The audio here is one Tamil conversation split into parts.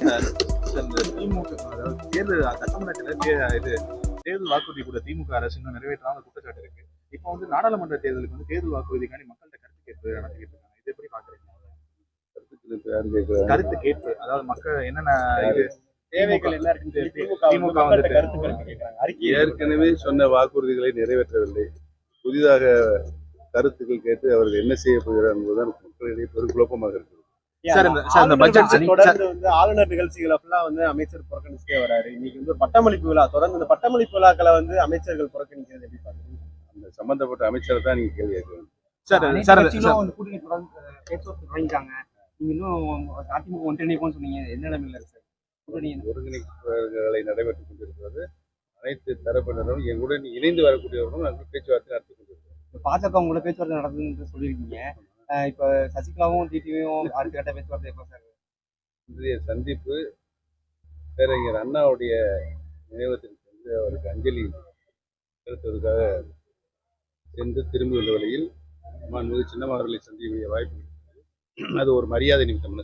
திமுக அதாவது தேர்தல் சட்டமன்ற இது தேர்தல் வாக்குறுதி கூட திமுக அரசு இன்னும் நிறைவேற்றாத குற்றச்சாட்டு இருக்கு இப்போ வந்து நாடாளுமன்ற தேர்தலுக்கு வந்து தேர்தல் வாக்குறுதிக்காண்டி மக்கள்கிட்ட கருத்து கேட்பு நடத்திக்கிட்டு இருக்காங்க இது எப்படி பாக்குறீங்க கருத்து கேட்பு அதாவது மக்கள் என்னென்ன இது தேவைகள் என்ன திமுக வந்து கருத்து கருத்து ஏற்கனவே சொன்ன வாக்குறுதிகளை நிறைவேற்றவில்லை. புதிதாக கருத்துக்கள் கேட்டு அவர்கள் என்ன செய்ய போகிறார் என்பதுதான் மக்களிடையே பெரும் குழப்பமாக இருக்கிறது சார், இந்த- ஆளுநர் தொடர்ந்து வந்து ஆளுநர் நிகழ்ச்சிகளை ஃபுல்லா வந்து அமைச்சர் புறக்கணிச்சுட்டே வராரு. இன்னைக்கு வந்து ஒரு பட்டமளிப்பு விழா தொடர்ந்து இந்த பட்டமளிப்பு விழாக்களை வந்து அமைச்சர்கள் புறக்கணிக்கிறது எப்படி பாக்குறீங்க அந்த சம்பந்தப்பட்ட அமைச்சரை தான் நீங்க கேள்வி கேட்க சார் கூட்டணி தொடர்ந்து பேச்சுவார்த்தை தொடங்கிட்டாங்க. நீங்க இன்னும் அதிமுக ஒன்றிணைப்போம்னு சொன்னீங்க. என்ன நிலைமையில இருக்கு சார்? கூட்டணி ஒருங்கிணைப்புகளை நடைபெற்றுக் கொண்டிருக்கிறது. அனைத்து தரப்பினரும் எங்களுடன் இணைந்து வரக்கூடியவர்களும் நாங்கள் பேச்சுவார்த்தை நடத்தி கொண்டிருக்கிறோம் பாஜக உங்களோட பேச்சுவார்த்தை நடக்குதுன்னு சொல்லியிருக்கீங்க. இப்ப சசிகலாவும் டிடிவியும் அடுத்த கட்ட பேச்சுவார்த்தை எப்போ சார்? இன்றைய சந்திப்பு பேரறிஞர் அண்ணாவுடைய நினைவகத்திற்கு சென்று அவருக்கு அஞ்சலி செலுத்துவதற்காக சென்று திரும்பி வந்த வழியில் மாண்புமிகு சின்னம்மா அவர்களை சந்திக்கக்கூடிய வாய்ப்பு. அது ஒரு மரியாதை நிமித்தம்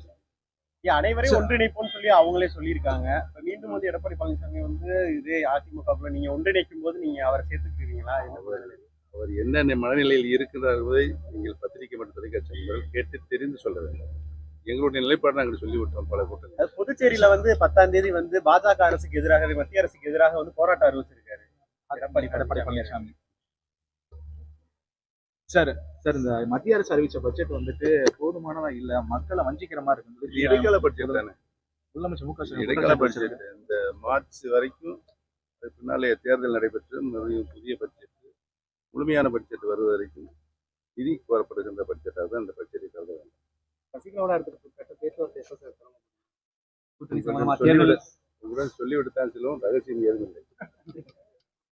ஏன் அனைவரையும் ஒன்றிணைப்போம்னு சொல்லி அவங்களே சொல்லியிருக்காங்க. இப்ப மீண்டும் வந்து எடப்பாடி பழனிசாமி வந்து இதே அதிமுகவுல நீங்க ஒன்றிணைக்கும் போது நீங்க அவரை சேர்த்துக்கிறீங்களா என்ன? அவர் என்ன மனநிலையில் இருக்கிறார் என்பதை நீங்கள் பத்திரிகை மற்றும் தொலைக்காட்சி நண்பர்கள் கேட்டு தெரிந்து சொல்ல வேண்டும். எங்களுடைய நிலைப்பாடு நாங்கள் சொல்லிவிட்டோம் பல கூட்டங்கள் புதுச்சேரியில வந்து பத்தாம் தேதி வந்து பாஜக அரசுக்கு எதிராக மத்திய அரசுக்கு எதிராக வந்து போராட்டம் அறிவிச்சிருக்காரு எடப்பாடி பழனிசாமி. சார் சார் இந்த மத்திய அரசு அறிவிச்ச பட்ஜெட் வந்துட்டு போதுமானதா இல்ல? மக்களை வஞ்சிக்கிற மாதிரி இருக்கு. இடைக்கால பட்ஜெட் தானே? முதலமைச்சர் மு க ஸ்டாலின் இடைக்கால பட்ஜெட் இந்த மார்ச் வரைக்கும் பின்னாலே தேர்தல் நடைபெற்று புதிய பட்ஜெட் முழுமையான பட்ஜெட் வருவது வரைக்கும் நிதி கோரப்படுகின்ற பட்ஜெட்டாக தான் இந்த பட்ஜெட்டை கருத வேண்டும் சசிகலாவோட அடுத்த பேச்சுவார்த்தை எப்போ சார் தேர்தல். சொல்லிவிட்டு தான் செல்வோம். ரகசியம் ஏதும் இல்லை.